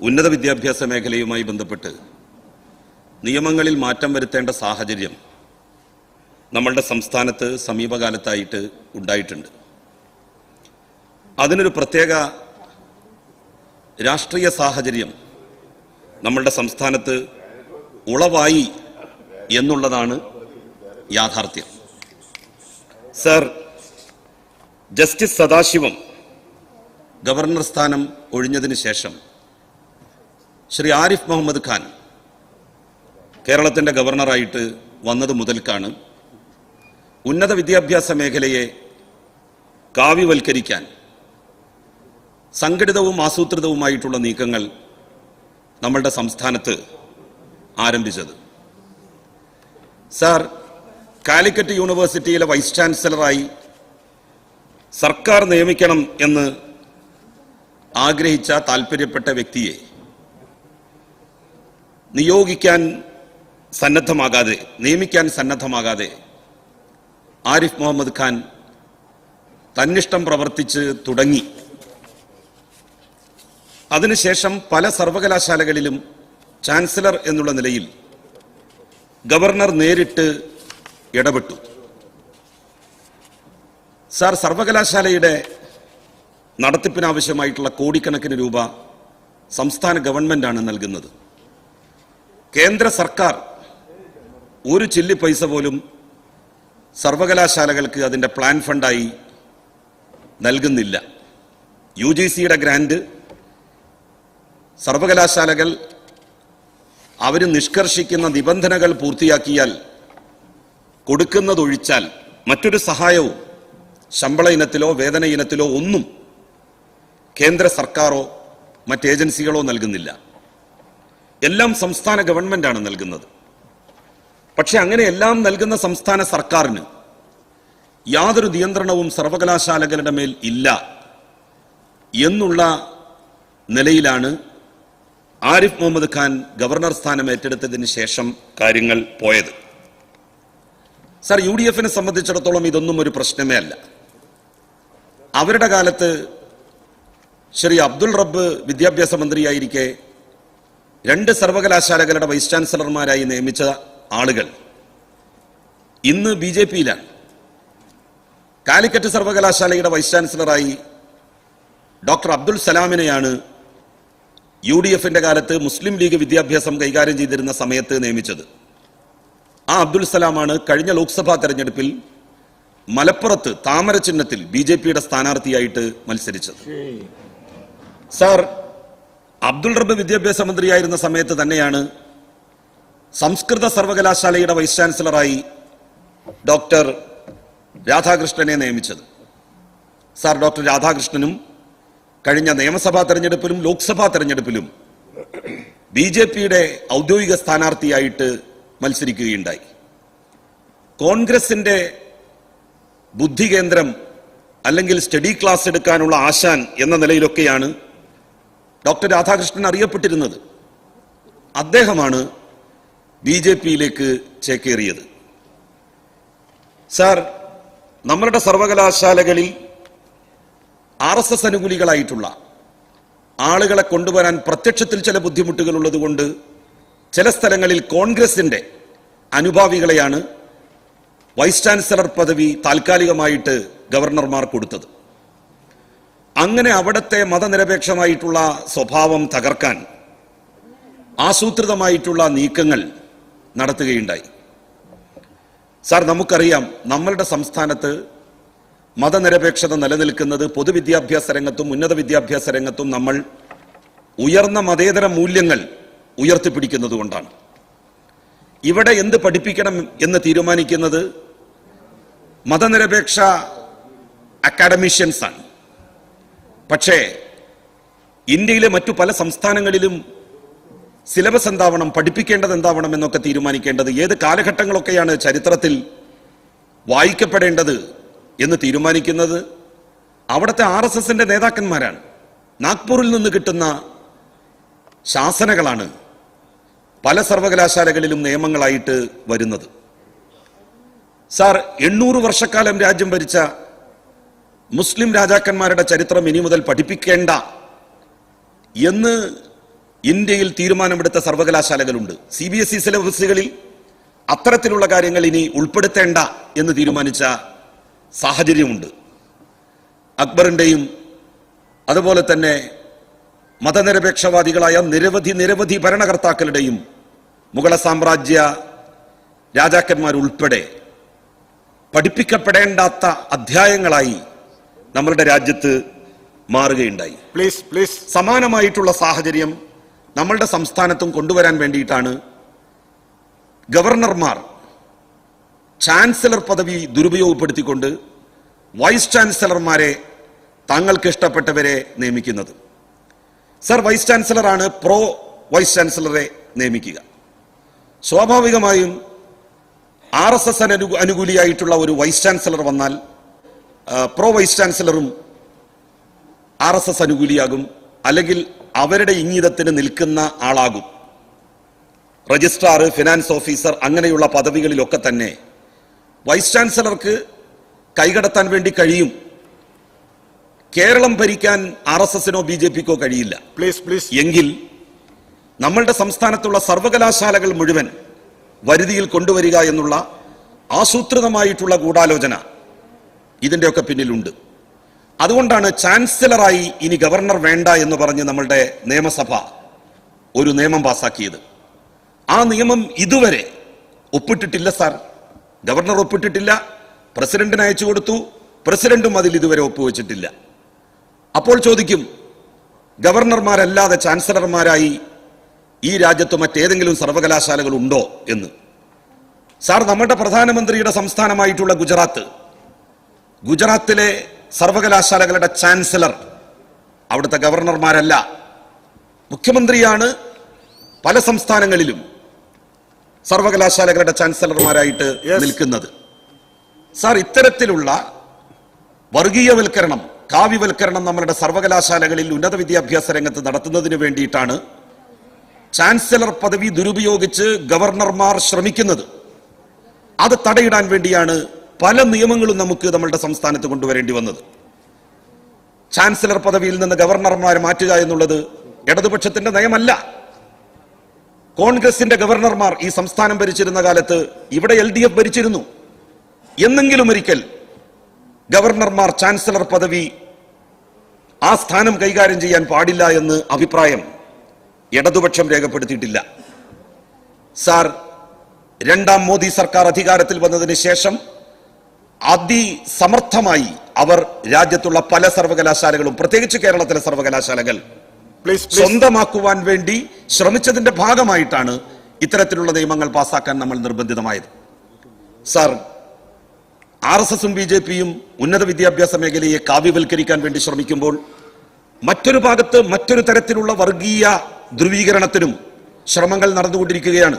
ഉന്നത വിദ്യാഭ്യാസ മേഖലയുമായി ബന്ധപ്പെട്ട് നിയമങ്ങളിൽ മാറ്റം വരുത്തേണ്ട സാഹചര്യം നമ്മളുടെ സംസ്ഥാനത്ത് സമീപകാലത്തായിട്ട് ഉണ്ടായിട്ടുണ്ട്. അതിനൊരു പ്രത്യേക രാഷ്ട്രീയ സാഹചര്യം നമ്മളുടെ സംസ്ഥാനത്ത് ഉളവായി എന്നുള്ളതാണ് യാഥാർത്ഥ്യം. സർ ജസ്റ്റിസ് സദാശിവം ഗവർണർ സ്ഥാനം ഒഴിഞ്ഞതിന് ശേഷം ശ്രീ ആരിഫ് മുഹമ്മദ് ഖാൻ കേരളത്തിന്റെ ഗവർണറായിട്ട് വന്നത് മുതൽക്കാണ്. ഉന്നത വിദ്യാഭ്യാസ മേഖലയെ കാവ്യവൽക്കരിക്കാൻ സംഘടിതവും ആസൂത്രിതവുമായിട്ടുള്ള നീക്കങ്ങൾ നമ്മളുടെ സംസ്ഥാനത്ത് ആരംഭിച്ചത്. സാർ കാലിക്കറ്റ് യൂണിവേഴ്സിറ്റിയിലെ വൈസ് ചാൻസലറായി സർക്കാർ നിയമിക്കണം എന്ന് ആഗ്രഹിച്ച താല്പര്യപ്പെട്ട വ്യക്തിയെ നിയോഗിക്കാൻ സന്നദ്ധമാകാതെ നിയമിക്കാൻ സന്നദ്ധമാകാതെ ആരിഫ് മുഹമ്മദ് ഖാൻ തന്നിഷ്ടം പ്രവർത്തിച്ച് തുടങ്ങി. അതിനുശേഷം പല സർവകലാശാലകളിലും ചാൻസലർ എന്നുള്ള നിലയിൽ ഗവർണർ നേരിട്ട് ഇടപെട്ടു. സാർ സർവകലാശാലയുടെ നടത്തിപ്പിനാവശ്യമായിട്ടുള്ള കോടിക്കണക്കിന് രൂപ സംസ്ഥാന ഗവൺമെന്റാണ് നൽകുന്നത്. കേന്ദ്ര സർക്കാർ ഒരു ചില്ലി പൈസ പോലും സർവകലാശാലകൾക്ക് അതിന്റെ പ്ലാൻ ഫണ്ടായി നൽകുന്നില്ല. യു ജി സിയുടെ ഗ്രാൻഡ് സർവകലാശാലകൾ അവർ നിഷ്കർഷിക്കുന്ന നിബന്ധനകൾ പൂർത്തിയാക്കിയാൽ കൊടുക്കുന്നതൊഴിച്ചാൽ മറ്റൊരു സഹായവും ശമ്പള ഇനത്തിലോ വേതന ഇനത്തിലോ ഒന്നും കേന്ദ്ര സർക്കാരോ മറ്റേജൻസികളോ നൽകുന്നില്ല. എല്ലാം സംസ്ഥാന ഗവൺമെന്റാണ് നൽകുന്നത്. പക്ഷെ അങ്ങനെ എല്ലാം നൽകുന്ന സംസ്ഥാന സർക്കാരിന് യാതൊരു നിയന്ത്രണവും സർവകലാശാലകളുടെ മേൽ ഇല്ല എന്നുള്ള നിലയിലാണ് ആരിഫ് മുഹമ്മദ് ഖാൻ ഗവർണർ സ്ഥാനം ഏറ്റെടുത്തതിന് ശേഷം കാര്യങ്ങൾ പോയത്. സർ യു ഡി എഫിനെ സംബന്ധിച്ചിടത്തോളം ഇതൊന്നും ഒരു പ്രശ്നമേ അല്ല. അവരുടെ കാലത്ത് ശ്രീ അബ്ദുൾ റബ്ബ് വിദ്യാഭ്യാസ മന്ത്രിയായിരിക്കെ രണ്ട് സർവകലാശാലകളുടെ വൈസ് ചാൻസലർമാരായി നിയമിച്ച ആളുകൾ ഇന്ന് ബി ജെ പിയിലാണ്. കാലിക്കറ്റ് സർവകലാശാലയുടെ വൈസ് ചാൻസലറായി ഡോക്ടർ അബ്ദുൽ സലാമിനെയാണ് യു ഡി എഫിന്റെ കാലത്ത് മുസ്ലിം ലീഗ് വിദ്യാഭ്യാസം കൈകാര്യം ചെയ്തിരുന്ന സമയത്ത് നിയമിച്ചത്. ആ അബ്ദുൽ സലാമാണ് കഴിഞ്ഞ ലോക്സഭാ തെരഞ്ഞെടുപ്പിൽ മലപ്പുറത്ത് താമര ചിഹ്നത്തിൽ ബി ജെ പിയുടെ സ്ഥാനാർത്ഥിയായിട്ട് മത്സരിച്ചത്. സാർ അബ്ദുൾ റബ്ബ് വിദ്യാഭ്യാസ മന്ത്രിയായിരുന്ന സമയത്ത് തന്നെയാണ് സംസ്കൃത സർവകലാശാലയുടെ വൈസ് ചാൻസലറായി ഡോക്ടർ രാധാകൃഷ്ണനെ നിയമിച്ചത്. സാർ ഡോക്ടർ രാധാകൃഷ്ണനും കഴിഞ്ഞ നിയമസഭാ തെരഞ്ഞെടുപ്പിലും ലോക്സഭാ തെരഞ്ഞെടുപ്പിലും ബി ജെ പിയുടെ ഔദ്യോഗിക സ്ഥാനാർത്ഥിയായിട്ട് മത്സരിക്കുകയുണ്ടായി. കോൺഗ്രസിന്റെ ബുദ്ധി കേന്ദ്രം അല്ലെങ്കിൽ സ്റ്റഡി ക്ലാസ് എടുക്കാനുള്ള ആശാൻ എന്ന നിലയിലൊക്കെയാണ് ഡോക്ടർ രാധാകൃഷ്ണൻ അറിയപ്പെട്ടിരുന്നത്. അദ്ദേഹമാണ് ബി ജെ പിയിലേക്ക് ചേക്കേറിയത്. സാർ നമ്മളുടെ സർവകലാശാലകളിൽ ആർ എസ് എസ് അനുകൂലികളായിട്ടുള്ള ആളുകളെ കൊണ്ടുവരാൻ പ്രത്യക്ഷത്തിൽ ചില ബുദ്ധിമുട്ടുകൾ ഉള്ളതുകൊണ്ട് ചില സ്ഥലങ്ങളിൽ കോൺഗ്രസിന്റെ അനുഭാവികളെയാണ് വൈസ് ചാൻസലർ പദവി താൽക്കാലികമായിട്ട് ഗവർണർമാർ കൊടുത്തത്. അങ്ങനെ അവിടുത്തെ മതനിരപേക്ഷമായിട്ടുള്ള സ്വഭാവം തകർക്കാൻ ആസൂത്രിതമായിട്ടുള്ള നീക്കങ്ങൾ നടത്തുകയുണ്ടായി. സാർ നമുക്കറിയാം നമ്മളുടെ സംസ്ഥാനത്ത് മതനിരപേക്ഷത നിലനിൽക്കുന്നത് പൊതുവിദ്യാഭ്യാസ രംഗത്തും ഉന്നത വിദ്യാഭ്യാസ രംഗത്തും നമ്മൾ ഉയർന്ന മതേതര മൂല്യങ്ങൾ ഉയർത്തിപ്പിടിക്കുന്നത് കൊണ്ടാണ്. ഇവിടെ എന്ത് പഠിപ്പിക്കണം എന്ന് തീരുമാനിക്കുന്നത് മതനിരപേക്ഷ അക്കാഡമിഷ്യൻസ് ആണ് പക്ഷേ ഇന്ത്യയിലെ മറ്റു പല സംസ്ഥാനങ്ങളിലും സിലബസ് എന്താവണം പഠിപ്പിക്കേണ്ടത് എന്താവണം എന്നൊക്കെ തീരുമാനിക്കേണ്ടത് ഏത് കാലഘട്ടങ്ങളൊക്കെയാണ് ചരിത്രത്തിൽ വായിക്കപ്പെടേണ്ടത് എന്ന് തീരുമാനിക്കുന്നത് അവിടുത്തെ ആർ എസ് എസിന്റെ നേതാക്കന്മാരാണ്. നാഗ്പൂരിൽ നിന്ന് കിട്ടുന്ന ശാസനകളാണ് പല സർവകലാശാലകളിലും നിയമങ്ങളായിട്ട് വരുന്നത്. സാർ എണ്ണൂറ് വർഷക്കാലം രാജ്യം ഭരിച്ച മുസ്ലിം രാജാക്കന്മാരുടെ ചരിത്രം ഇനി മുതൽ പഠിപ്പിക്കേണ്ട എന്ന് ഇന്ത്യയിൽ തീരുമാനമെടുത്ത സർവകലാശാലകളുണ്ട്. സി ബി എസ് ഇ സിലബസുകളിൽ അത്തരത്തിലുള്ള കാര്യങ്ങൾ ഇനി ഉൾപ്പെടുത്തേണ്ട എന്ന് തീരുമാനിച്ച സാഹചര്യമുണ്ട്. അക്ബറിന്റെയും അതുപോലെ തന്നെ മതനിരപേക്ഷവാദികളായ നിരവധി നിരവധി ഭരണകർത്താക്കളുടെയും മുഗള സാമ്രാജ്യ രാജാക്കന്മാരുൾപ്പെടെ പഠിപ്പിക്കപ്പെടേണ്ടാത്ത അധ്യായങ്ങളായി നമ്മളുടെ രാജ്യത്ത് മാറുകയുണ്ടായി. പ്ലീസ് പ്ലീസ് സമാനമായിട്ടുള്ള സാഹചര്യം നമ്മളുടെ സംസ്ഥാനത്തും കൊണ്ടുവരാൻ വേണ്ടിയിട്ടാണ് ഗവർണർമാർ ചാൻസലർ പദവി ദുരുപയോഗപ്പെടുത്തിക്കൊണ്ട് വൈസ് ചാൻസലർമാരെ തങ്ങൾക്ക് ഇഷ്ടപ്പെട്ടവരെ നിയമിക്കുന്നത്. സർ വൈസ് ചാൻസലറാണ് പ്രോ വൈസ് ചാൻസലറെ നിയമിക്കുക. സ്വാഭാവികമായും ആർ എസ് എസ് അനുകൂലിയായിട്ടുള്ള ഒരു വൈസ് ചാൻസലർ വന്നാൽ പ്രോ വൈസ് ചാൻസലറും ആർ എസ് എസ് അനുകൂലിയാകും അല്ലെങ്കിൽ അവരുടെ ഇംഗിതത്തിന് നിൽക്കുന്ന ആളാകും. രജിസ്ട്രാർ ഫിനാൻസ് ഓഫീസർ അങ്ങനെയുള്ള പദവികളിലൊക്കെ തന്നെ വൈസ് ചാൻസലർക്ക് കൈകടത്താൻ വേണ്ടി കഴിയും. കേരളം ഭരിക്കാൻ ആർ എസ് എസിനോ ബി ജെ പിക്കോ കഴിയില്ല. പ്ലീസ് പ്ലീസ് എങ്കിൽ നമ്മളുടെ സംസ്ഥാനത്തുള്ള സർവകലാശാലകൾ മുഴുവൻ വരുതിയിൽ കൊണ്ടുവരിക എന്നുള്ള ആസൂത്രിതമായിട്ടുള്ള ഗൂഢാലോചന ഇതിന്റെയൊക്കെ പിന്നിലുണ്ട്. അതുകൊണ്ടാണ് ചാൻസലറായി ഇനി ഗവർണർ വേണ്ട എന്ന് പറഞ്ഞ് നമ്മളുടെ നിയമസഭ ഒരു നിയമം പാസാക്കിയത്. ആ നിയമം ഇതുവരെ ഒപ്പിട്ടിട്ടില്ല സാർ. ഗവർണർ ഒപ്പിട്ടിട്ടില്ല പ്രസിഡന്റിന് അയച്ചു കൊടുത്തു പ്രസിഡന്റും അതിൽ ഇതുവരെ ഒപ്പുവെച്ചിട്ടില്ല. അപ്പോൾ ചോദിക്കും ഗവർണർമാരല്ലാതെ ചാൻസലർമാരായി ഈ രാജ്യത്ത് മറ്റേതെങ്കിലും സർവകലാശാലകൾ ഉണ്ടോ എന്ന്. സാർ നമ്മുടെ പ്രധാനമന്ത്രിയുടെ സംസ്ഥാനമായിട്ടുള്ള ഗുജറാത്ത് ഗുജറാത്തിലെ സർവകലാശാലകളുടെ ചാൻസലർ അവിടുത്തെ ഗവർണർമാരല്ല. മുഖ്യമന്ത്രിയാണ് പല സംസ്ഥാനങ്ങളിലും സർവകലാശാലകളുടെ ചാൻസലർമാരായിട്ട് നിൽക്കുന്നത്. സാർ ഇത്തരത്തിലുള്ള വർഗീയവൽക്കരണം കാവ്യവൽക്കരണം നമ്മളുടെ സർവകലാശാലകളിൽ ഉന്നത വിദ്യാഭ്യാസ രംഗത്ത് നടത്തുന്നതിന് വേണ്ടിയിട്ടാണ് ചാൻസലർ പദവി ദുരുപയോഗിച്ച് ഗവർണർമാർ ശ്രമിക്കുന്നത്. അത് തടയിടാൻ വേണ്ടിയാണ് പല നിയമങ്ങളും നമുക്ക് നമ്മളുടെ സംസ്ഥാനത്ത് കൊണ്ടുവരേണ്ടി വന്നത്. ചാൻസലർ പദവിയിൽ നിന്ന് ഗവർണർമാരെ മാറ്റുക എന്നുള്ളത് ഇടതുപക്ഷത്തിന്റെ നയമല്ല. കോൺഗ്രസിന്റെ ഗവർണർമാർ ഈ സംസ്ഥാനം ഭരിച്ചിരുന്ന കാലത്ത് ഇവിടെ എൽ ഡി എഫ് ഭരിച്ചിരുന്നു. എന്നെങ്കിലും ഒരിക്കൽ ഗവർണർമാർ ചാൻസലർ പദവി ആ സ്ഥാനം കൈകാര്യം ചെയ്യാൻ പാടില്ല എന്ന് അഭിപ്രായം ഇടതുപക്ഷം രേഖപ്പെടുത്തിയിട്ടില്ല. സാർ രണ്ടാം മോദി സർക്കാർ അധികാരത്തിൽ വന്നതിന് ശേഷം അതിസമർത്ഥമായി അവർ രാജ്യത്തുള്ള പല സർവകലാശാലകളും പ്രത്യേകിച്ച് കേരളത്തിലെ സർവകലാശാലകൾ. സ്വന്തമാക്കുവാൻ വേണ്ടി ശ്രമിച്ചതിന്റെ ഭാഗമായിട്ടാണ് ഇത്തരത്തിലുള്ള നിയമങ്ങൾ പാസാക്കാൻ നമ്മൾ നിർബന്ധിതമായത് സാർ ആർ എസ് എസും ബി ജെ പിയും ഉന്നത വിദ്യാഭ്യാസ മേഖലയെ കാവ്യവൽക്കരിക്കാൻ വേണ്ടി ശ്രമിക്കുമ്പോൾ മറ്റൊരു ഭാഗത്ത് മറ്റൊരു തരത്തിലുള്ള വർഗീയ ധ്രുവീകരണത്തിനും ശ്രമങ്ങൾ നടന്നുകൊണ്ടിരിക്കുകയാണ്